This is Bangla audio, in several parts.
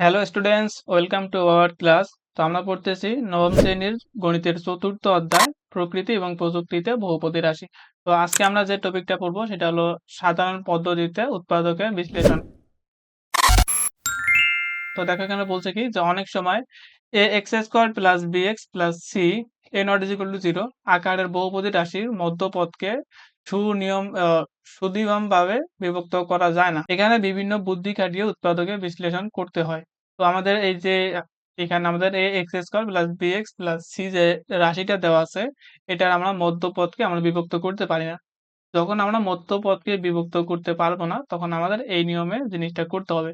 Hello students welcome to our class তো আমরা পড়তেছি নবম শ্রেণির গণিতের চতুর্থ অধ্যায়, প্রকৃতি এবং প্রযুক্তিতে বহুপদী রাশি। তো আজকে আমরা যে টপিকটা পড়ব, সেটা হলো সাধারণ পদ্ধতিতে উৎপাদকের বিশ্লেষণ। তো দেখো কেন বলছে কি যে অনেক সময় a x square plus b x plus c a not is equal to zero আকারের বহুপদী রাশির মধ্যপদকে সুনিয়ম সুনিয়ম ভাবে বিভক্ত করা যায় না। এখানে বিভিন্ন বুদ্ধি খাটিয়ে উৎপাদকের বিশ্লেষণ করতে হয়। তো আমাদের এই যে, এখানে আমাদের a x square plus b x plus c যে রাশিটা দেওয়া আছে, এটার আমরা মধ্যপদকে আমরা বিভক্ত করতে পারি না। যখন আমরা মধ্যপদকে বিভক্ত করতে পারব না, তখন আমাদের এই নিয়মে জিনিসটা করতে হবে।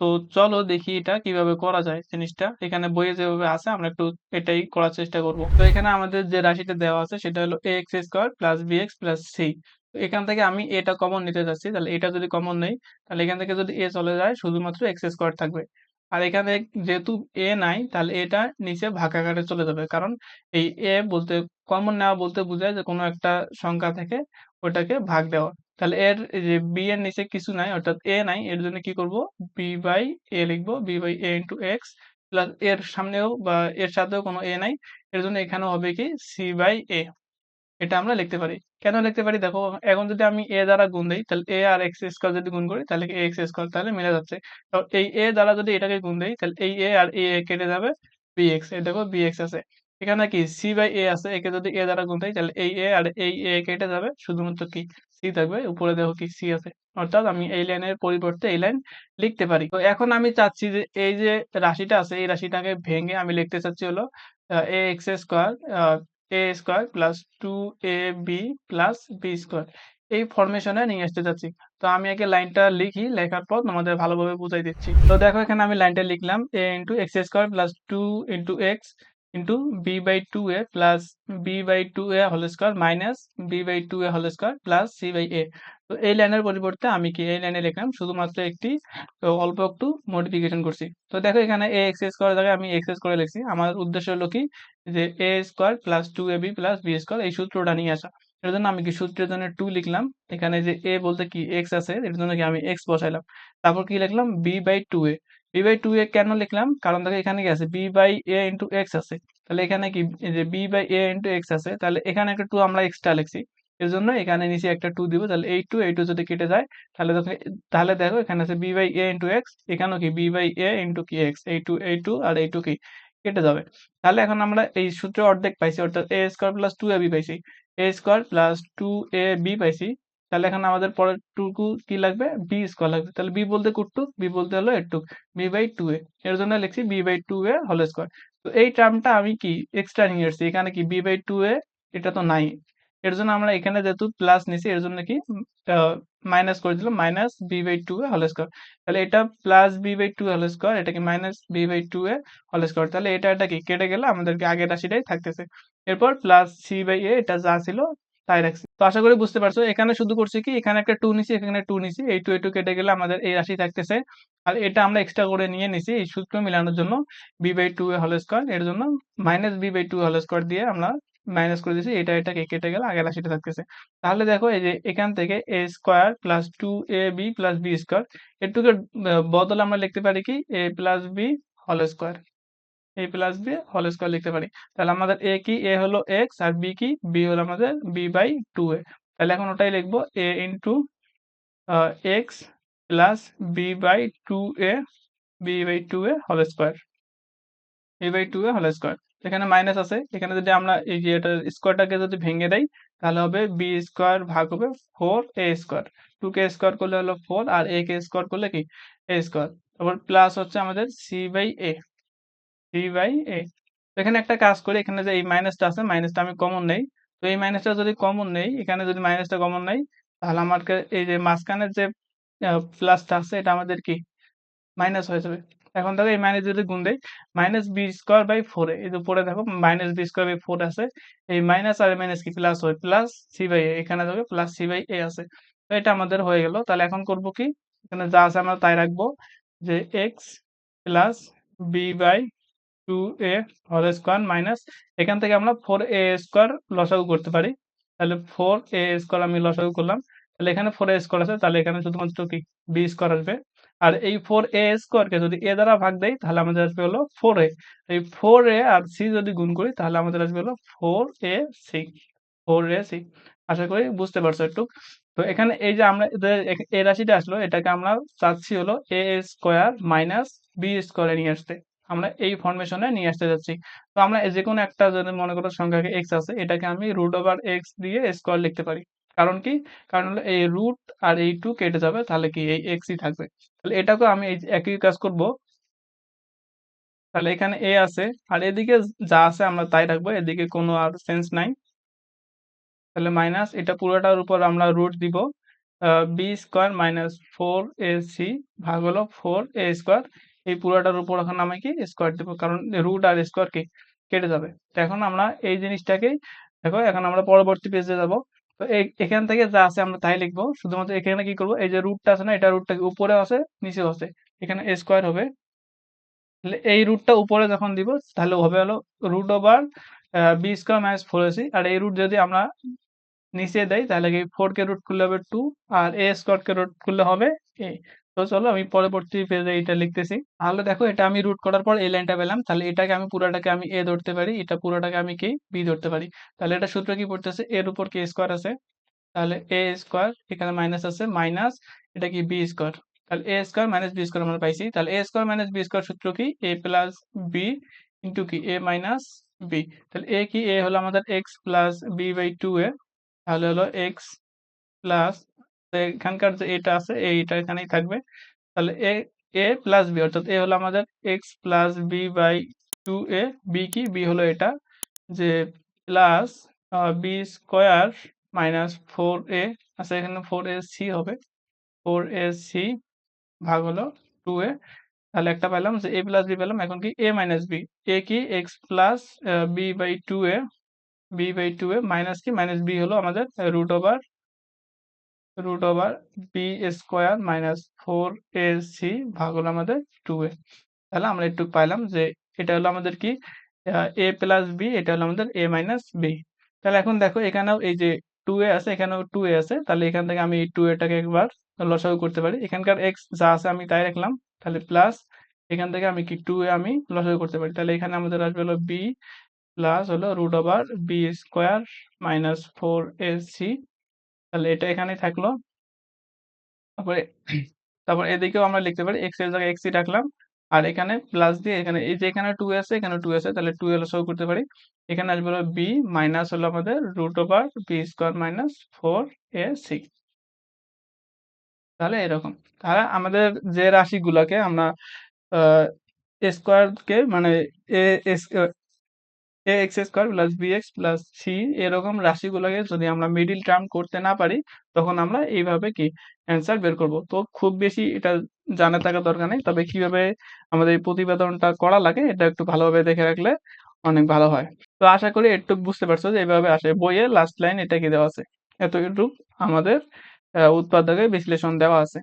তো চলো দেখি এটা কীভাবে করা যায় জিনিসটা। এখানে বইয়ে যেভাবে আছে, আমরা একটু এটাই করার চেষ্টা করব। তো এখানে আমাদের যে রাশিটা দেওয়া আছে, সেটা হলো a x square plus b x plus c এখান থেকে আমি এটা কমন নিতে যাচ্ছি, তাহলে এটা যদি কমন নেই, তাহলে এখান থেকে যদি এ চলে যায়, শুধুমাত্র এক্স স্কোয়ার থাকবে। আর এখানে যেহেতু এ নাই, তাহলে এটা নিচে ভাগ আকারে চলে যাবে। কারণ এই এ বলতে কমন নেওয়া বলতে বোঝায় যে কোনো একটা সংখ্যা থেকে ওটাকে ভাগ দেওয়া। তাহলে এর যে বি এর নিচে কিছু নাই, অর্থাৎ এ নাই, এর জন্য কি করব? বি বাই এ লিখব b by a into x plus এর সামনেও বা এর সাথেও কোনো এ নাই, এর জন্য এখানেও হবে কি? সি বাই এ এটা আমরা লিখতে পারি। কেন লিখতে পারি? দেখো, এখন যদি আমি এ দ্বারা গুণ দিই, তাহলে এ আর এক্স স্কোয়ার যদি গুণ করি, তাহলে এ এক্স স্কোয়ার তাহলে মিলে যাচ্ছে। তো এই এ দ্বারা যদি এটাকে গুণ দিই, তাহলে এই এ আর এ কেটে যাবে বি এক্স এই দেখো বি এক্স আছে। এখানে কি? সি বাই এ আছে। একে যদি এ দ্বারা গুণ দিই, তাহলে এই এ আর এই এ কেটে যাবে। শুধুমাত্র কি? সি থাকবে, উপরে দেখো কি সি আছে। অর্থাৎ আমি এই লাইনের পরিবর্তে এই লাইন লিখতে পারি। তো এখন আমি চাচ্ছি যে এই যে রাশিটা আছে, এই রাশিটাকে ভেঙে আমি লিখতে চাচ্ছি হলো a x square a square plus two a b plus b square এই ফরমেশনে নিয়ে আসতে চাচ্ছি। তো আমি আগে লাইনটা লিখি, লেখার পর তোমাদের ভালোভাবে বুঝাই দিচ্ছি। তো দেখো এখানে আমি লাইনটা লিখলাম a into x square plus two into x into b by two a plus b by two a whole square minus b by two a whole square plus c by a তো এই লাইনের পরিবর্তে আমি কি এই লাইনে লিখলাম? শুধুমাত্র একটি অল্প একটু মডিফিকেশন করছি। তো দেখো এখানে এ এক্স স্কোয়ার জায়গায় আমি এক্স করে লিখছি। আমার উদ্দেশ্য হলো কি? যে a square plus two a b plus b square এই সূত্রটা নিয়ে আসা। এর জন্য আমি কি সূত্রের জন্য টু লিখলাম? এখানে যে এ বলতে কি এক্স আছে, এর জন্য কি আমি এক্স বসাইলাম। তারপর কি লিখলাম? B by two a b by two a কেন লিখলাম? কারণ দেখো এখানে কি আছে? B by a into x আছে। তাহলে এখানে কি? যে b by a into x আছে, তাহলে এখানে একটা টু আমরা এক্সট্রা লিখছি। এর জন্য এখানে নিচে একটা টু দিব। তাহলে এই টু এই টু যদি কেটে যায়, তাহলে তাহলে দেখো এখানে আছে b by a into x এখানেও কি? বি বাই এ ইন্টু কি এক্স এই টু এই টু আর এই টু কি? কেটে যাবে। তাহলে এখন আমরা এই সূত্রে অর্ধেক পাইছি, অর্থাৎ a square plus two a b পাইছি। A square plus two a b পাইছি। তাহলে এখানে আমাদের পরের টুকু কি লাগবে? বি স্কোয়ার লাগবে। তাহলে বি বলতে কুটুক বি বলতে হলো এটুক বি বাই টু এ এর জন্য লিখছি b by two a whole square তো এই টার্মটা আমি কি? এক্সট্রা নিয়ে এসেছি এখানে কি? বি বাই টু এ এটা তো নাই। এর জন্য আমরা এখানে যেহেতু প্লাস নিছি এর জন্য কি? মাইনাস করে দিলাম। Minus b by two a whole square তাহলে এটা plus b by two whole square এটা কি minus b by two a whole square তাহলে এটা এটা কি? কেটে গেলে আমাদেরকে আগের রাশিটাই থাকতেছে। এরপর প্লাস সি বাই এ এটা যা ছিল তাই রাখছি তো আশা করি বুঝতে পারছ, এখানে শুধু করছি কি, এখানে একটা টু নিছি, এখানে টু নিছি, এই টু এই টু কেটে গেলে আমাদের এই রাশি থাকতেছে। আর এটা আমরা এক্সট্রা করে নিয়ে নিছি এই সূত্র মিলানোর জন্য b by two whole square এর জন্য minus b by two whole square দিয়ে আমরা মাইনাস করে দিয়েছি এটা এটা কেটে গেলে আগের রাশিটা থাকতেছে। তাহলে দেখো এই যে এখান থেকে a square plus two a b plus b square এটুকুর বদলে আমরা লিখতে পারি কি a plus b whole square a plus b whole square লিখতে পারি। তাহলে আমাদের এ কি? এ হলো এক্স আর বি কি? বি হলো আমাদের বি বাই টু এ তাহলে এখন ওটাই লিখব। A into x plus b by two a b by two a whole square b by two a whole square এখানে মাইনাস আছে। এখানে যদি আমরা এই যে এটা স্কোয়ারটাকে যদি ভেঙে দেই, তাহলে হবে বি স্কোয়ার ভাগ হবে ফোর এ স্কোয়ার টু কে স্কোয়ার করলে হলো ফোর আর এ কে স্কোয়ার করলে কি? এ স্কোয়ার তারপর প্লাস হচ্ছে আমাদের c by a c by a. এখানে একটা কাজ করি, এখানে যে এই মাইনাসটা আছে, মাইনাসটা আমি কমন নেই। তো এই মাইনাসটা যদি কমন নেই, এখানে যদি মাইনাসটা কমন নেই, তাহলে আমাকে এই যে মাঝখানের যে প্লাসটা আছে, এটা আমাদের কি? মাইনাস হয়ে যাবে। এখন দেখো, এই মাইনাস যদি গুণ দেই minus b square by four এই যে উপরে দেখো minus b square by four আছে। এই মাইনাস আর মাইনাস কি প্লাস হয়? প্লাস সি বাই এ এখানে দেখো প্লাস সি বাই এ আছে। তো এটা আমাদের হয়ে গেল। তাহলে এখন করব কি? এখানে যা আছে আমরা তাই রাখব যে x plus b by two a whole square minus এখান থেকে আমরা ফোর এ স্কোয়ার লসাগু করতে পারি। তাহলে ফোর এ স্কোয়ার আমি লসাগু করলাম। তাহলে এখানে ফোর এ স্কোয়ার আছে, তাহলে এখানে শুধুমাত্র কি? বি স্কোয়ার আসবে। আর এই ফোর এ স্কোয়ারকে যদি এ দ্বারা ভাগ দেয় তাহলে আমাদের আসবে হলো ফোর এ এই ফোর এ আর সি যদি গুণ করি, তাহলে আমাদের আসবে হলো four a c four a c আশা করি বুঝতে পারছ একটু। তো এখানে এই যে আমরা এ রাশিটা আসলো, এটাকে আমরা চাচ্ছি হলো এ স্কোয়ার মাইনাস বি স্কোয়ারে নিয়ে আসতে। আমরা এই ফরমেশনে নিয়ে আসতে যাচ্ছি। তো আমরা যে কোনো একটা যদি মনে করো সংখ্যাকে এক্স আছে, এটাকে আমি রুট ওভার এক্স দিয়ে স্কোয়ার লিখতে পারি। কারণ কি? কারণ হলো এই রুট আর এই টু কেটে যাবে, তাহলে কি এই এক্সই থাকবে। তাহলে এটাকেও আমি একই কাজ করব। তাহলে এখানে এ আছে, আর এদিকে যা আছে আমরা তাই রাখব, এদিকে কোনো আর সেন্স নাই। তাহলে মাইনাস এটা পুরোটার উপর আমরা রুট দিব b square minus four a c ভাগ হলো ফোর এ স্কোয়ার এই পুরোটার উপর এখন আমি কি স্কোয়ার দেবো? কারণ রুট আর স্কোয়ার কি কেটে যাবে। তো এখন আমরা এই জিনিসটাকেই দেখো, এখন আমরা পরবর্তী পেজে যাব। তো এখান থেকে যা আছে আমরা তাই লিখব। শুধুমাত্র এখানে কি করব? এই যে রুটটা আছে না, এটা রুটটা উপরে আছে, নিচেও আছে। এখানে স্কোয়ার হবে। তাহলে এই রুটটা উপরে যখন দিব, তাহলে হবে হলো root over b square minus four a c আর এই রুট যদি আমরা নিচে দেয় তাহলে কি ফোর কে রুট করলে হবে টু আর এ স্কোয়ার কে রুট করলে হবে এ তো চলো আমি পরবর্তী পেজে এটা লিখতেছি। তাহলে দেখো, এটা আমি রুট করার পর এই লাইনটা পেলাম। তাহলে এটাকে আমি পুরোটাকে আমি এ ধরতে পারি, এটা পুরোটাকে আমি কি? বি ধরতে পারি। তাহলে এটা সূত্র কি পড়তেছে? এর উপর কে স্কোয়ার আছে। তাহলে এ স্কোয়ার এখানে মাইনাস আছে মাইনাস এটা কি বি স্কোয়ার তাহলে a square minus b square আমরা পাইছি। তাহলে a square minus b square সূত্র কি? এ প্লাস বি ইন্টু কি? এ মাইনাস বি তাহলে এ কি? এ হলো আমাদের x plus b by two a. তাহলে হলো এক্স প্লাস এখানকার যে এটা আছে এইটা এখানেই থাকবে। তাহলে এ এ প্লাস বি অর্থাৎ এ হলো আমাদের x plus b by two a b কি? বি হলো এটা, যে plus b square minus four a আচ্ছা এখানে ফোর এ সি হবে। ফোর এ সি ভাগ হলো টু এ তাহলে একটা পেলাম যে এ প্লাস বি পেলাম, এখন কি? এ মাইনাস বি এ কি? X plus b by two a b by two a minus কি? মাইনাস বি হলো আমাদের root over root over b square minus four a c ভাগ হলো আমাদের টু এ তাহলে আমরা একটু পাইলাম যে এটা হলো আমাদের কি? এ প্লাস বি এটা হলো আমাদের এ মাইনাস বি তাহলে এখন দেখো এখানেও এই যে টু এ আছে, এখানেও টু এ আছে। তাহলে এখান থেকে আমি টু এটাকে একবার লসাগু করতে পারি। এখানকার এক্স যা আছে আমি তাই রাখলাম। তাহলে প্লাস এখান থেকে আমি কি টু এ আমি লসাগু করতে পারি। তাহলে এখানে আমাদের আসবে হলো বি প্লাস হলো root over b square minus four a c তাহলে এটা এখানে থাকল। তারপরে, তারপর এদিকেও আমরা লিখতে পারি এক্সের জায়গায় এক্সই রাখলাম। আর এখানে প্লাস দিয়ে এখানে, এই যে এখানে টু আছে, এখানে টু আছে, তাহলে টু এল শো করতে পারি। এখানে আসবে হলো বি মাইনাস হলো আমাদের root over b square minus four a c তাহলে এরকম। তাহলে আমাদের যে রাশিগুলোকে আমরা স্কোয়ারকে মানে a x square plus b x plus c এরকম রাশিগুলোকে যদি আমরা মিডিল টার্ম করতে না পারি, তখন আমরা এইভাবে কি অ্যান্সার বের করব। তো খুব বেশি এটা জানা থাকা দরকার নেই, তবে কীভাবে আমাদের এই প্রতিবেদনটা করা লাগে, এটা একটু ভালোভাবে দেখে রাখলে অনেক ভালো হয়। তো আশা করি একটু বুঝতে পারছ যে এইভাবে আসে। বইয়ে লাস্ট লাইন এটা কি দেওয়া আছে? এতটুকু আমাদের উৎপাদকের বিশ্লেষণ দেওয়া আছে।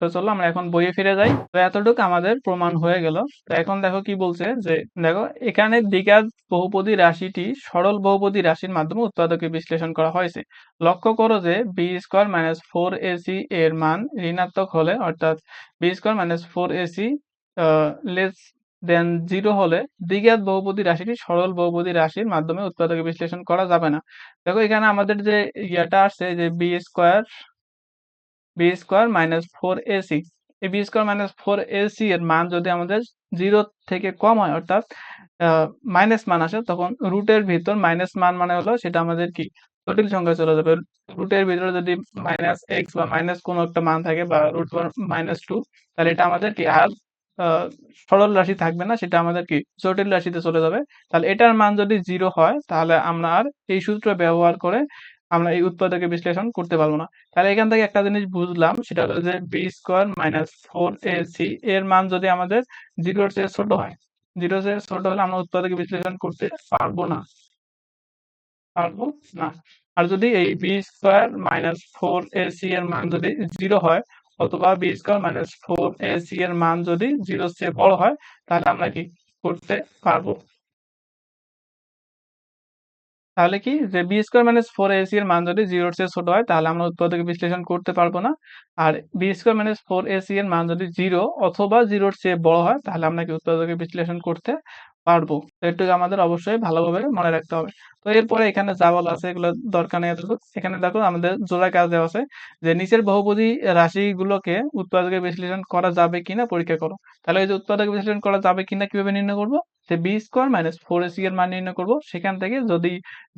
তো চলো আমরা এখন বইয়ে ফিরে যাই। তো এতটুকু আমাদের প্রমাণ হয়ে গেল। তো এখন দেখো কি বলছে যে, দেখো, এখানে দ্বিঘাত বহুপদী রাশিটি সরল বহুপদী রাশির মাধ্যমে উৎপাদকে বিশ্লেষণ করা হয়েছে। লক্ষ্য করো যে b square minus four a c এর মান ঋণাত্মক হলে, অর্থাৎ b square minus four a c less than zero হলে, দ্বিঘাত বহুপদী রাশিটি সরল বহুপদী রাশির মাধ্যমে উৎপাদকে বিশ্লেষণ করা যাবে না। দেখো এখানে আমাদের যে ইয়াটা আসছে, যে b square b square minus four a c এই b square minus four a c এর মান যদি আমাদের জিরো থেকে কম হয়, অর্থাৎ মাইনাস মান আসে, তখন রুটের ভিতর মাইনাস মান মানে হলো সেটা আমাদের কি? জটিল সংখ্যা চলে যাবে। রুটের ভিতরে যদি মাইনাস এক্স বা মাইনাস কোনো একটা মান থাকে বা রুট মাইনাস টু তাহলে এটা আমাদের কি? আর সরল রাশি থাকবে না, সেটা আমাদের কি? জটিল রাশিতে চলে যাবে। তাহলে এটার মান যদি জিরো হয়, তাহলে আমরা আর এই সূত্র ব্যবহার করে আমরা এই উৎপাদকে বিশ্লেষণ করতে পারব না। তাহলে এখান থেকে একটা জিনিস বুঝলাম, সেটা হলো যে b square minus four a c এর মান যদি আমাদের জিরোর চেয়ে ছোট হয় জিরো চেয়ে ছোট হলে আমরা উৎপাদকে বিশ্লেষণ করতে পারব না। পারব না। আর যদি এই b square minus four a c এর মান যদি জিরো হয়, অথবা b square minus four a c এর মান যদি জিরোর চেয়ে বড় হয়, তাহলে আমরা কি করতে পারব? তাহলে কি? যে b square minus four a c এর মান যদি জিরোর চেয়ে ছোট হয়, তাহলে আমরা উৎপাদকে বিশ্লেষণ করতে পারব না। আর b square minus four a c এর মান যদি জিরো অথবা জিরোর চেয়ে বড় হয়, তাহলে আমরা কি উৎপাদকে বিশ্লেষণ করতে পারব। এটুকু আমাদের অবশ্যই ভালোভাবে মনে রাখতে হবে। তো এরপরে এখানে যা বলা আছে এগুলো দরকার নেই এখানে দেখো আমাদের জোড়া কাজ দেওয়া আছে যে নিচের বহুপদী রাশিগুলোকে উৎপাদকে বিশ্লেষণ করা যাবে কিনা পরীক্ষা করো। তাহলে এই যে উৎপাদকে বিশ্লেষণ করা যাবে কিনা কীভাবে নির্ণয় করব? যে b square minus four a c এর মান নির্ণয় করব। সেখান থেকে যদি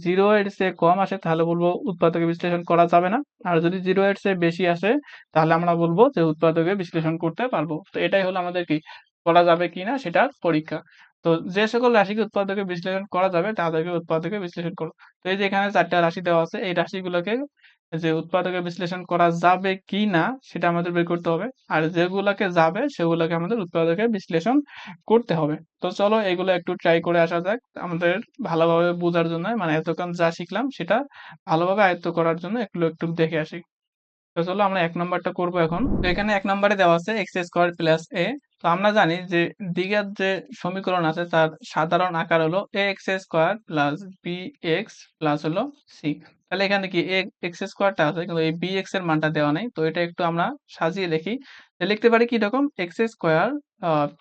জিরো এর চেয়ে কম আসে তাহলে বলব উৎপাদকে বিশ্লেষণ করা যাবে না। আর যদি জিরো এর চেয়ে বেশি আসে তাহলে আমরা বলব যে উৎপাদকে বিশ্লেষণ করতে পারব। তো এটাই হলো আমাদের কি করা যাবে কিনা সেটার পরীক্ষা। তো যে সকল রাশিকে উৎপাদকে বিশ্লেষণ করা যাবে, তাদেরকে উৎপাদকে বিশ্লেষণ করো। তো এই যে এখানে চারটা রাশি দেওয়া আছে, এই রাশিগুলোকে যে উৎপাদকে বিশ্লেষণ করা যাবে কি না সেটা আমাদের বের করতে হবে। আর যেগুলোকে যাবে, সেগুলোকে আমাদের উৎপাদকে বিশ্লেষণ করতে হবে। তো চলো এগুলো একটু ট্রাই করে আসা যাক আমাদের ভালোভাবে বোঝার জন্য। মানে এতক্ষণ যা শিখলাম, সেটা ভালোভাবে আয়ত্ত করার জন্য একটু একটু দেখে আসি। তো চলো আমরা এক নম্বরটা করব এখন। তো এখানে এক নম্বরে দেওয়া আছে এক্স স্কোয়ার প্লাস এ তো আমরা জানি যে দিকের যে সমীকরণ আছে তার সাধারণ আকার হলো a x square plus b x plus হলো সি তাহলে এখানে কি এক্স স্কোয়ারটা আছে, কিন্তু এই বি এক্সের মানটা দেওয়া নেই, তো এটা একটু আমরা সাজিয়ে লিখি লিখতে পারি কি রকম? X square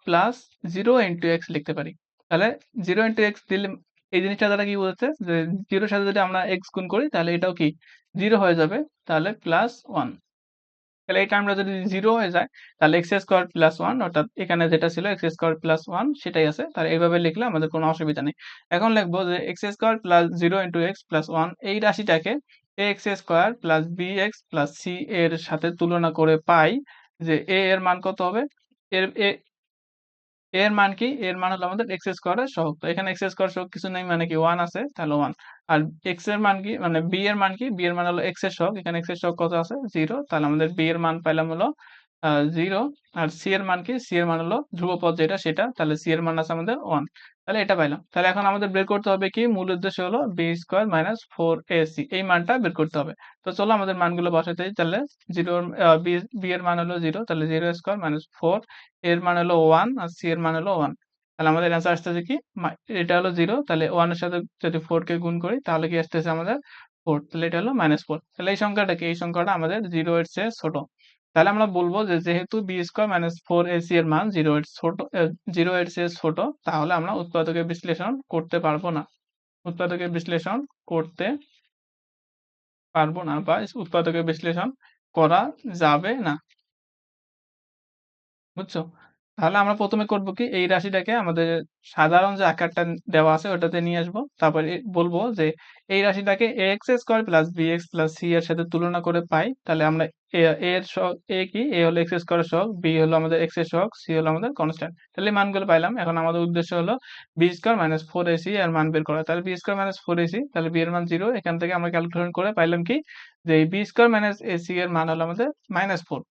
plus zero into x লিখতে পারি। তাহলে জিরো ইন্টু এক্স দিলে এই জিনিসটা দ্বারা কি বোঝাচ্ছে? যে জিরোর সাথে যদি আমরা এক্স গুণ করি, তাহলে এটাও কি জিরো হয়ে যাবে। তাহলে প্লাস ওয়ান তাহলে এই টার্মটা যদি জিরো হয়ে যায়, তাহলে এক্স স্কোয়ার প্লাস ওয়ান অর্থাৎ এখানে যেটা ছিল এক্স স্কোয়ার প্লাস ওয়ান সেটাই আছে। তাহলে এইভাবে লিখলে আমাদের কোনো অসুবিধা নেই। এখন লিখব যে x square plus zero into x plus one এই রাশিটাকে a x square plus b x plus c এর সাথে তুলনা করে পাই যে এ এর মান কত হবে? এর এর মান কি? এর মান হলো আমাদের এক্স স্কোয়ারের সহগ। তো এখানে এক্স স্কোয়ার সহগ কিছু নেই মানে কি ওয়ান আছে, তাহলে ওয়ান আর এক্সের মান কি? মানে বি এর মান কি? বি এর মান হলো এক্সের সহগ। এখানে এক্সের সহগ কত আছে? জিরো তাহলে আমাদের বি এর মান পাইলাম হলো জিরো আর সি এর মান কি সি এর মান হলো ধ্রুব পদ যেটা সেটা, তাহলে সি এর মান আছে আমাদের ওয়ান তাহলে এটা পাইলাম। তাহলে এখন আমাদের বের করতে হবে কি? মূল উদ্দেশ্য হলো b square minus four a c এই মানটা বের করতে হবে। তো চলো আমাদের মানগুলো বসাতে তাহলে জিরো বি এর মান হলো জিরো তাহলে জিরো স্কোয়ার মাইনাস ফোর এর মান হলো ওয়ান আর সি এর মান হলো ওয়ান তাহলে আমাদের অ্যান্সার আসতেছে কি? এটা হলো জিরো তাহলে ওয়ানের সাথে যদি ফোর কে গুণ করি, তাহলে কি আসতেছে আমাদের ফোর তাহলে এটা হলো মাইনাস ফোর তাহলে এই সংখ্যাটা কি? এই সংখ্যাটা আমাদের জিরো এর চেয়ে ছোট। তাহলে আমরা বলব যে যেহেতু b square minus four a c এর মান জিরো এর ছোট জিরো এর চেয়ে ছোট, তাহলে আমরা উৎপাদকের বিশ্লেষণ করতে পারব না। উৎপাদকের বিশ্লেষণ করতে পারব না বা উৎপাদকের বিশ্লেষণ করা যাবে না। বুঝছ? তাহলে আমরা প্রথমে করব কি, এই রাশিটাকে আমাদের সাধারণ যে আকারটা দেওয়া আছে ওটাতে নিয়ে আসব। তারপরে বলব যে এই রাশিটাকে a x square plus b x plus c এর সাথে তুলনা করে পাই, তাহলে আমরা এর এ কি? এ হলো এক্স স্কোয়ার সহগ বি হলো আমাদের এক্সের সহগ সি হলো আমাদের কনস্ট্যান্ট তাহলে মানগুলো পাইলাম। এখন আমাদের উদ্দেশ্য হলো b square minus four a c এর মান বের করা। তাহলে b square minus four a c তাহলে বি এর মান জিরো এখান থেকে আমরা ক্যালকুলেশন করে পাইলাম কি? যে বি স্কোয়ার মাইনাস এসি এর মান হলো আমাদের মাইনাস ফোর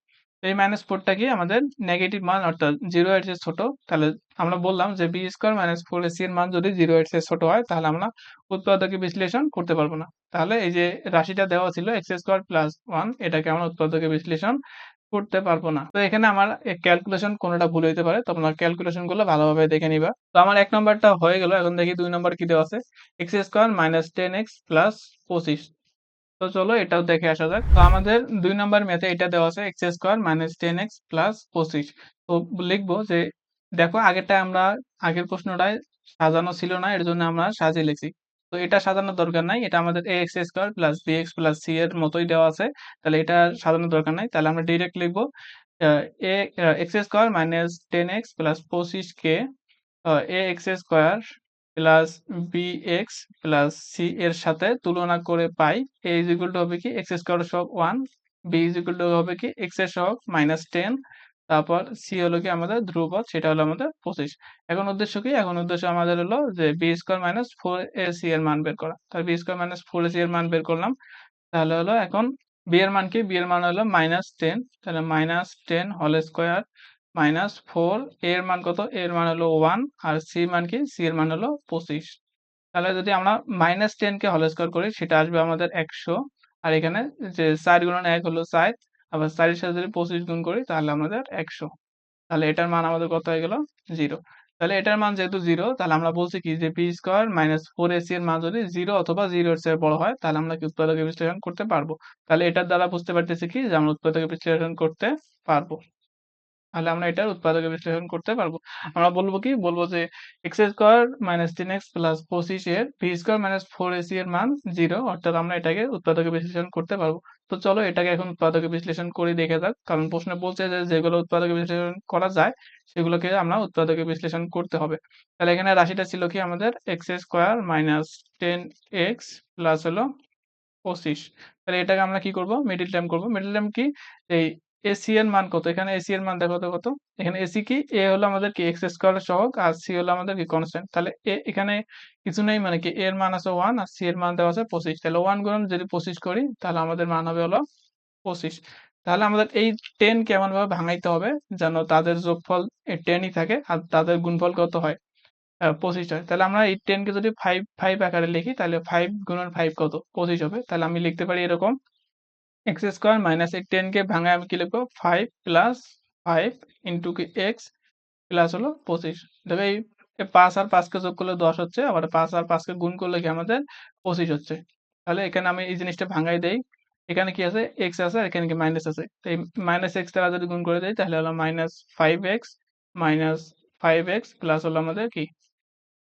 এই মাইনাস ফোরটা কি আমাদের নেগেটিভ মান অর্থাৎ জিরো এর চেয়ে ছোট, তাহলে আমরা বললাম যে b square minus four a c এর মান যদি জিরো এর চেয়ে ছোট হয়, তাহলে আমরা উৎপাদকে বিশ্লেষণ করতে পারব না। তাহলে এই যে রাশিটা দেওয়া ছিল এক্স স্কোয়ার প্লাস ওয়ান এটাকে আমরা উৎপাদকে বিশ্লেষণ করতে পারব না। তো এখানে আমার ক্যালকুলেশন কোনোটা ভুল হইতে পারে, তোমরা ক্যালকুলেশনগুলো ভালোভাবে দেখে নিবা। তো আমার এক নম্বরটা হয়ে গেল, এখন দেখি দুই নম্বর কি দেওয়া আছে। X square minus ten x plus পঁচিশ তো চলো এটাও দেখে আসা যাক। তো আমাদের দুই নম্বর ম্যাথে এটা দেওয়া আছে x square minus ten x plus পঁচিশ। তো লিখব যে, দেখো আগেরটা আমরা, আগের প্রশ্নটায় সাজানো ছিল না, এর জন্য আমরা সাজিয়ে লিখছি। তো এটা সাজানোর দরকার নাই, এটা আমাদের a x square plus b x plus c এর মতোই দেওয়া আছে। তাহলে এটা সাজানোর দরকার নাই, তাহলে আমরা ডিরেক্ট লিখব a x square minus ten x plus পঁচিশ কে a x square plus b x plus c এর সাথে তুলনা করে পাই এ ইজ ইকুয়াল টু হবে কি এক্স স্কোয়ার সহগ one b is equal to হবে কি এক্সের সহগ মাইনাস টেন তারপর সি হলো কি আমাদের ধ্রুবপদ সেটা হলো আমাদের পঁচিশ। এখন উদ্দেশ্য কি? এখন উদ্দেশ্য আমাদের হলো যে b square minus four a c এর মান বের করা। তাহলে b square minus four a c এর মান বের করলাম। তাহলে হলো এখন বি এর মান কি? বি এর মান হলো মাইনাস টেন তাহলে minus ten whole square minus four এর মান কত? এর মান হলো ওয়ান, আর সি মান কি? সি এর মান হলো পঁচিশ। তাহলে যদি আমরা মাইনাস টেন কে হল স্কোয়ার করি, সেটা আসবে আমাদের একশো। আর এখানে যে চার গুণন এক হলো চার আবার চারের সাথে যদি পঁচিশ গুণ করি, তাহলে আমাদের একশো। তাহলে এটার মান আমাদের কত হয়ে গেল? জিরো। তাহলে এটার মান যেহেতু জিরো, তাহলে আমরা বলছি কি? যে b square minus four a c এর মান যদি জিরো অথবা জিরো এর চেয়ে বড় হয়, তাহলে আমরা কি উৎপাদকের বিশ্লেষণ করতে পারব? তাহলে এটার দ্বারা বুঝতে পারতেছি কি? যে আমরা উৎপাদকের বিশ্লেষণ করতে পারব। তাহলে আমরা এটার উৎপাদকের বিশ্লেষণ করতে পারব। আমরা বলব কি? বলব যে x square minus ten x plus পঁচিশ এর b square minus four a c এর মান জিরো অর্থাৎ আমরা এটাকে উৎপাদকের বিশ্লেষণ করতে পারব। তো চলো এটাকে এখন উৎপাদকের বিশ্লেষণ করে দেখে যাক। কারণ প্রশ্নে বলছে যে যেগুলো উৎপাদকের বিশ্লেষণ করা যায়, সেগুলোকে আমরা উৎপাদকের বিশ্লেষণ করতে হবে। তাহলে এখানে রাশিটা ছিল কি আমাদের? X square minus ten x plus হলো পঁচিশ। তাহলে এটাকে আমরা কি করব? মিডিল টার্ম করব। মিডিল টার্ম কি? এই এসি এর মান কত? এখানে এসি এর মান দেখো তো কত? এখানে এসি কি? এ হলো আমাদের কি? এক্স স্কোয়ার সহগ, আর সি হলো আমাদের কি? কনস্ট্যান্ট তাহলে এ এখানে কিছু নেই মানে কি? এর মান আছে ওয়ান আর সি এর মান দেওয়া আছে পঁচিশ। তাহলে ওয়ান গুণ যদি পঁচিশ করি, তাহলে আমাদের মান হবে হলো পঁচিশ। তাহলে আমাদের এই টেন কেমন ভাবে ভাঙাইতে হবে যেন তাদের যোগফল টেনই থাকে, আর তাদের গুণফল কত হয়? পঁচিশ হয়। তাহলে আমরা এই টেনকে যদি ফাইভ ফাইভ আকারে লিখি, তাহলে ফাইভ গুণন ফাইভ কত? পঁচিশ হবে। তাহলে আমি লিখতে পারি এরকম এক্স স্কোয়ার মাইনাস এই টেনকে ভাঙায় আমি কি লিখব? ফাইভ প্লাস ফাইভ ইন্টু কি এক্স প্লাস হলো পঁচিশ। দেখো এই পাঁচ আর পাঁচকে যোগ করলে দশ হচ্ছে, আবার পাঁচ আর পাঁচকে গুণ করলে কি আমাদের পঁচিশ হচ্ছে। তাহলে এখানে আমি এই জিনিসটা ভাঙাই দেই। এখানে কি আছে? এক্স আছে, আর এখানে কি মাইনাস আছে। তো এই মাইনাস এক্স দ্বারা যদি গুণ করে দেই, তাহলে হলো minus five x minus five x plus হলো আমাদের কি?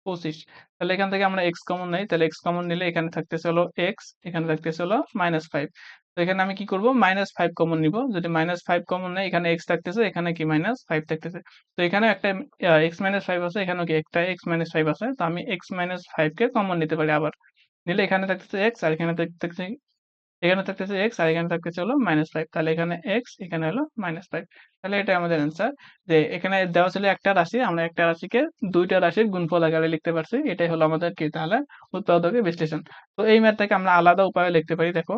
পঁচিশ। তাহলে এখান থেকে আমরা এক্স কমন নেই, তাহলে এক্স কমন নিলে এখানে থাকতেছে হলো এক্স এখানে থাকতেছে হলো মাইনাস ফাইভ তো এখানে আমি কি করব? মাইনাস ফাইভ কমন নিব। যদি মাইনাস ফাইভ কমন নেই, এখানে এক্স থাকতেছে, এখানে কি মাইনাস ফাইভ থাকতেছে? তো এখানে একটা এক্স মাইনাস ফাইভ আছে, এখানেও কি একটা এক্স মাইনাস ফাইভ আছে। তো আমি এক্স মাইনাস ফাইভকে কমন নিতে পারি আবার। নিলে এখানে থাকতেছে এক্স আর এখানে থাকতেছে এখানে থাকতেছে এক্স আর এখানে থাকতেছে হলো মাইনাস ফাইভ তাহলে এখানে এক্স এখানে হলো মাইনাস ফাইভ তাহলে এটা আমাদের অ্যান্সার যে এখানে দেওয়া ছিল একটা রাশি, আমরা একটা রাশিকে দুইটা রাশির গুণফল আকারে লিখতে পারছি। এটাই হলো আমাদের কি তাহলে উৎপাদকের বিশ্লেষণ। তো এই ম্যাথটাকে আমরা আলাদা উপায়ে লিখতে পারি, দেখো।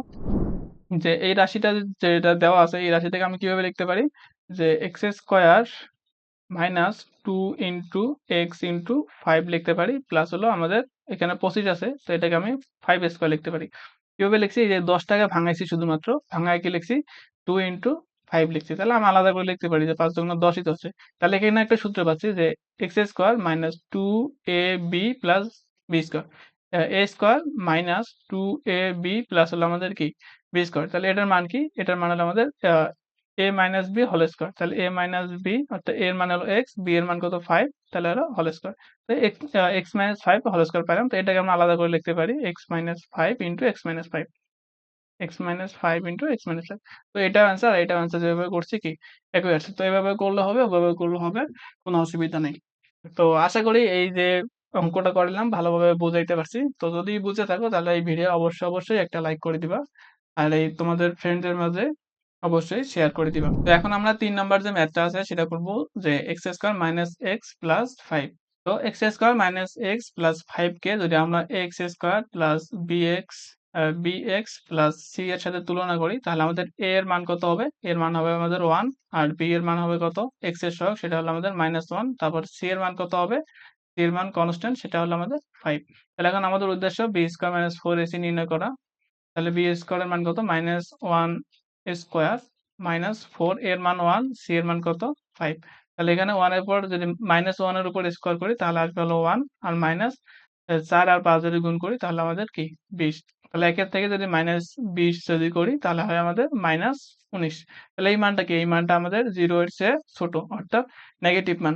যে এই রাশিটা যেটা দেওয়া আছে, এই রাশি থেকে আমি কীভাবে লিখতে পারি? যে x square minus two into x into five লিখতে পারি। প্লাস হলো আমাদের এখানে পঁচিশ আছে, তো এটাকে আমি ফাইভ স্কোয়ার লিখতে পারি। কীভাবে লিখছি? যে দশটাকে ভাঙাইছি শুধুমাত্র, ভাঙায় কি লিখছি? টু ইন্টু ফাইভ লিখছি। তাহলে আমি আলাদা করে লিখতে পারি যে পাঁচ দুগুণ দশই তো হচ্ছে। তাহলে এখানে একটা সূত্র পাচ্ছি যে x square minus two a b plus b square a square minus two a b plus হলো আমাদের কি? বি স্কোয়ার তাহলে এটার মান কি? এটার মান হলো আমাদের a minus b whole square তাহলে এ মাইনাস বি অর্থাৎ এর মান হলো এক্স বি এর মান কত? ফাইভ তাহলে হলো হোল স্কোয়ার তো x minus five whole square পাইলাম তো এটাকে আমরা আলাদা করে লিখতে পারি। X minus five into x minus five x minus five into x minus five তো এটা অ্যান্সার এটা অ্যান্সার যেভাবে করছি কি? একই আসছে তো এভাবে করলে হবে, ওভাবে করলে হবে, কোনো অসুবিধা নেই। তো আশা করি এই যে অঙ্কটা করলাম, ভালোভাবে বুঝাইতে পারছি। তো যদি বুঝে থাকো, তাহলে এই ভিডিও অবশ্যই অবশ্যই একটা লাইক করে দিবা। আর এই তোমাদের ফ্রেন্ডের মাঝে অবশ্যই শেয়ার করে দিবা। তো এখন আমরা তিন নম্বর যে ম্যাথটা আছে সেটা করব যে x square minus x plus five তো x square minus x plus five কে যদি আমরা x square plus b x b x plus c এর সাথে তুলনা করি, তাহলে আমাদের এ এর মান কত হবে? এর মান হবে আমাদের ওয়ান আর বি এর মান হবে কত? এক্সের সহগ, সেটা হলো আমাদের মাইনাস ওয়ান তারপর সি এর মান কত হবে? সি এর মান কনস্ট্যান্ট সেটা হলো আমাদের ফাইভ তাহলে এখন আমাদের উদ্দেশ্য b square minus four ac নির্ণয় করা। তাহলে বি স্কোয়ার এর মান কত? Minus one square minus four এর মান ওয়ান সি এর মান কত? ফাইভ তাহলে এখানে ওয়ানের পর যদি মাইনাস ওয়ানের উপর স্কোয়ার করি, তাহলে আসবে হলো ওয়ান আর মাইনাস চার আর পাঁচ যদি গুণ করি, তাহলে আমাদের কি? বিশ. তাহলে একের থেকে যদি মাইনাস বিশ যদি করি, তাহলে হয় আমাদের মাইনাস উনিশ. তাহলে এই মানটা কি? এই মানটা আমাদের জিরো এর চেয়ে ছোট, অর্থাৎ নেগেটিভ মান।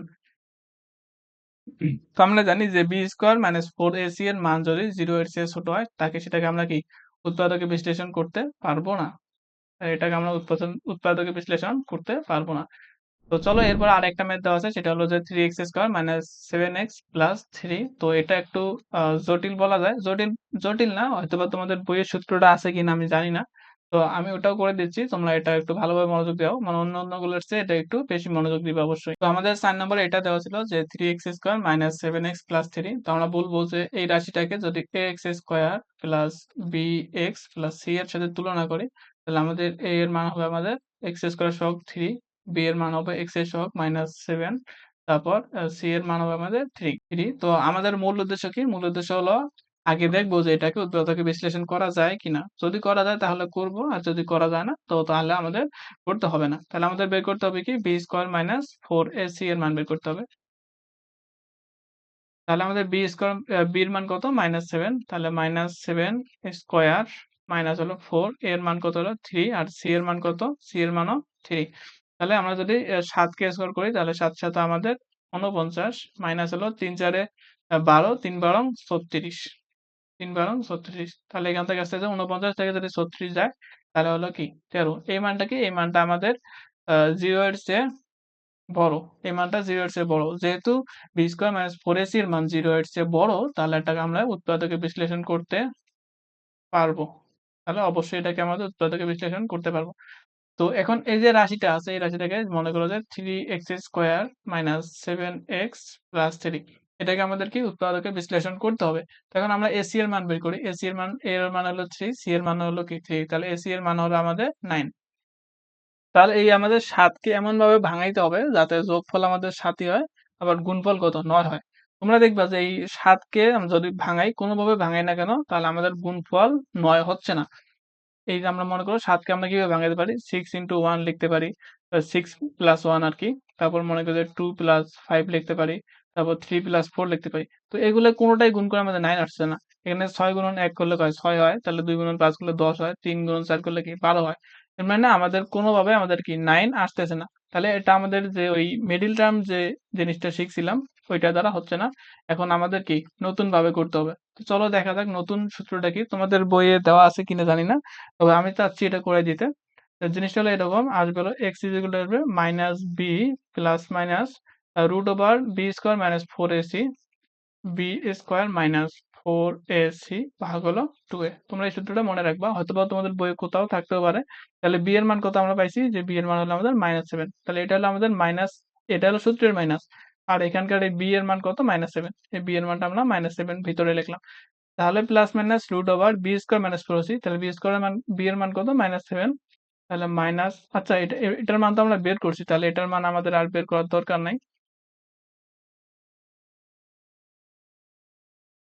তো আমরা জানি যে b square minus four ac এর মান যদি জিরো এর চেয়ে ছোট হয়, তাকে সেটাকে আমরা কি? উৎপাদকে বিশ্লেষণ করতে পারব না। এটাকে আমরা উৎপাদন, উৎপাদকে বিশ্লেষণ করতে পারব না। তো চলো এরপর আরেকটা ম্যাথ দেওয়া আছে, সেটা হলো যে three x square minus seven x plus three তো এটা একটু জটিল বলা যায়। জটিল জটিল না, হয়তোবা তোমাদের বইয়ের সূত্রটা আছে কিনা আমি জানি না। তো আমি ওটাও করে দিচ্ছি, তোমরা এটা একটু ভালোভাবে মনোযোগ দাও। মানে অন্য অন্যগুলোর চেয়ে এটা একটু বেশি মনোযোগ দিবে অবশ্যই। তো আমাদের সাইন নাম্বার এটা দেওয়া ছিল যে three x square minus seven x plus three তো আমরা বলব যে এই রাশিটাকে যদি a x square plus b x plus c এর সাথে তুলনা করি তাহলে আমাদের এ এর মান হবে আমাদের এক্স স্কোয়ার সহগ থ্রি বি এর মান হবে এক্সের সহগ মাইনাস সেভেন তারপর সি এর মান হবে আমাদের থ্রি থ্রি তো আমাদের মূল উদ্দেশ্য কি? মূল উদ্দেশ্য হলো আগে দেখব যে এটাকে উৎপাদকে বিশ্লেষণ করা যায় কিনা। যদি করা যায় তাহলে করব, আর যদি করা যায় না, তো তাহলে আমাদের করতে হবে না। তাহলে আমাদের বের করতে হবে কি? B square minus four a c এর মান বের করতে হবে। তাহলে আমাদের বি স্কোয়ার বির মান কত? মাইনাস সেভেন তাহলে মাইনাস সেভেন স্কোয়ার মাইনাস হলো ফোর এর মান কত হলো? থ্রি, আর সি এর মান কত? সি এর মানও থ্রি। তাহলে আমরা যদি সাতকে স্কোর করি, তাহলে সাত সাথে আমাদের উনপঞ্চাশ মাইনাস হলো তিন চারে বারো, তিন বারং ছত্রিশ। তিন বারং ছত্রিশ। তাহলে এখান থেকে আসতে উনপঞ্চাশ থেকে যদি ছত্রিশ যায়, তাহলে হলো কি? তেরো। এই মানটা কি? এই মানটা আমাদের জিরো এর চেয়ে বড়। এই মানটা জিরো এর চেয়ে বড়। যেহেতু b square minus four ac zero মান জিরো এর চেয়ে বড়, তাহলে এটাকে আমরা উৎপাদকে বিশ্লেষণ করতে পারব। তাহলে অবশ্যই এটাকে আমাদের উৎপাদকে বিশ্লেষণ করতে পারব। তো এখন এই যে রাশিটা আছে, এই রাশিটাকে মনে করো যে three x square minus seven x plus three এটাকে আমাদের কি উৎপাদকে বিশ্লেষণ করতে হবে। তখন আমরা এসি এর মান বের করি। এসি এর মান এর মান হলো থ্রি সি এর মান হলো কি থ্রি তাহলে এসি এর মান হলো আমাদের নাইন তাহলে এই আমাদের সাতকে এমন ভাবে ভাঙাইতে হবে যাতে যোগফল আমাদের সাতই হয়, আবার গুণফল কত? নয় হয়। তোমরা দেখবা যে এই সাতকে যদি ভাঙাই, কোনোভাবে ভাঙাই না কেন, তাহলে আমাদের গুণফল নয় হচ্ছে না। এই যে আমরা মনে করো সাতকে আমরা কীভাবে ভাঙাতে পারি? সিক্স ইন্টু ওয়ান লিখতে পারি। সিক্স প্লাস ওয়ান আর কি। তারপর মনে করি টু প্লাস ফাইভ লিখতে পারি। তারপর থ্রি প্লাস ফোর লিখতে পারি। তো এগুলো কোনোটাই গুণ করে আমাদের নাইন আসছে না। এখানে ছয় গুণন এক করলে কয়? ছয় হয়। তাহলে দুই গুণন পাঁচ করলে দশ হয়। তিন গুণন চার করলে কি? বারো হয়। এর মানে আমাদের কোনোভাবে আমাদের কি নাইন আসতেছে না। তাহলে এটা আমাদের যে ওই মিডিল টার্ম যে জিনিসটা শিখছিলাম ওইটা দ্বারা হচ্ছে না। এখন আমাদের কি নতুন ভাবে করতে হবে। তো চলো দেখা যাক নতুন সূত্রটা কি। তোমাদের বইয়ে দেওয়া আছে কিনা জানি না। তবে আমি চাচ্ছি এটা করে দিতে। জিনিসটা হলো এরকম আসবে হলো এক্স ইজ ইকুয়াল আসবে minus b plus minus root over b square minus four ac b square minus four ac ভাগ হলো টু এ তোমরা এই সূত্রটা মনে রাখবা। হয়তো বা তোমাদের বইয়ে কোথাও থাকতেও পারে। তাহলে বি এর মান কত আমরা পাইছি? যে বি এর মান হলো আমাদের মাইনাস সেভেন তাহলে এটা হলো আমাদের মাইনাস এটা হলো সূত্রের মাইনাস আর এখানকার এই বি এর মান কত? মাইনাস সেভেন এই বি এর মানটা আমরা মাইনাস সেভেন ভিতরে লিখলাম। তাহলে plus minus root over b square minus four ac তাহলে বি স্কোয়ার মান বি এর মান কত? মাইনাস সেভেন তাহলে মাইনাস আচ্ছা এটা, এটার মান তো আমরা বের করছি। তাহলে এটার মান আমাদের আর বের করার দরকার নাই।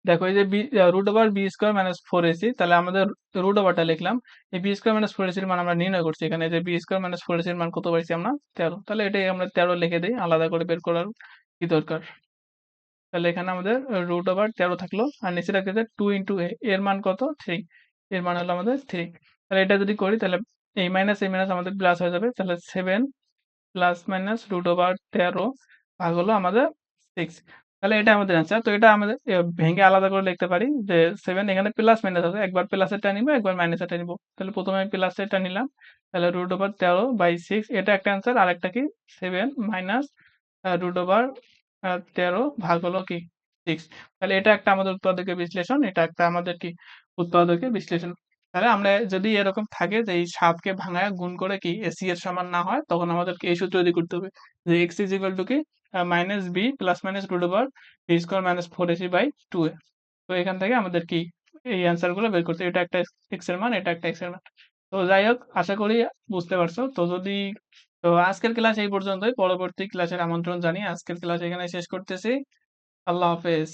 দেখো, এই যে b root over b square minus four ac তাহলে আমাদের রুট ওভারটা লিখলাম। এই বি স্কোয়ার মাইনাস ফোর এসির মান আমরা নির্ণয় করছি। এখানে যে বি স্কোয়ার মাইনাস ফোর এসির মান কত পাইছি আমরা? তেরো। তাহলে এটাই আমরা তেরো লিখে দিই, আলাদা করে বের করার। কি দরকার? তাহলে এখানে আমাদের রুট ওভার তেরো থাকল। আর নিচে রাখতে টু ইন্টু এ এর মান কত? থ্রি এর মান হলো আমাদের থ্রি তাহলে এটা যদি করি, তাহলে এই মাইনাস এই মাইনাস আমাদের প্লাস হয়ে যাবে। তাহলে seven plus minus root over তেরো ভাগ হলো আমাদের সিক্স তাহলে এটা আমাদের অ্যান্সার তো এটা আমাদের ভেঙে আলাদা করে লিখতে পারি যে সেভেন এখানে প্লাস মাইনাস আছে। একবার প্লাসেরটা নিবো, একবার মাইনাসেরটা নিবো। তাহলে প্রথমে আমি প্লাসেরটা নিলাম। তাহলে রুট ওভার তেরো বাই সিক্স এটা একটা অ্যান্সার আর একটা কি সেভেন মাইনাস রুট ওভার তেরো, ভাগ হলো কি? সিক্স তাহলে এটা একটা আমাদের উৎপাদকের বিশ্লেষণ, এটা একটা আমাদের কি? উৎপাদকের বিশ্লেষণ। তাহলে আমরা যদি এরকম থাকে যে এই সাতকে ভাঙায় গুণ করে কি এসি এর সমান না হয়, তখন আমাদেরকে এই সূত্র দিয়ে করতে হবে যে এক্স ইজ ইকুয়াল টু কি? Minus b plus minus root over b square minus four ac by two a তো এখান থেকে আমাদের কি এই অ্যান্সারগুলো বের করতে। এটা একটা এক্সের মান, এটা একটা এক্সের মান। তো যাই হোক, আশা করি বুঝতে পারছ। তো যদি তো আজকের ক্লাস এই পর্যন্তই। পরবর্তী ক্লাসের আমন্ত্রণ জানিয়ে আজকের ক্লাস এখানে শেষ করতেছি। আল্লাহ হাফেজ।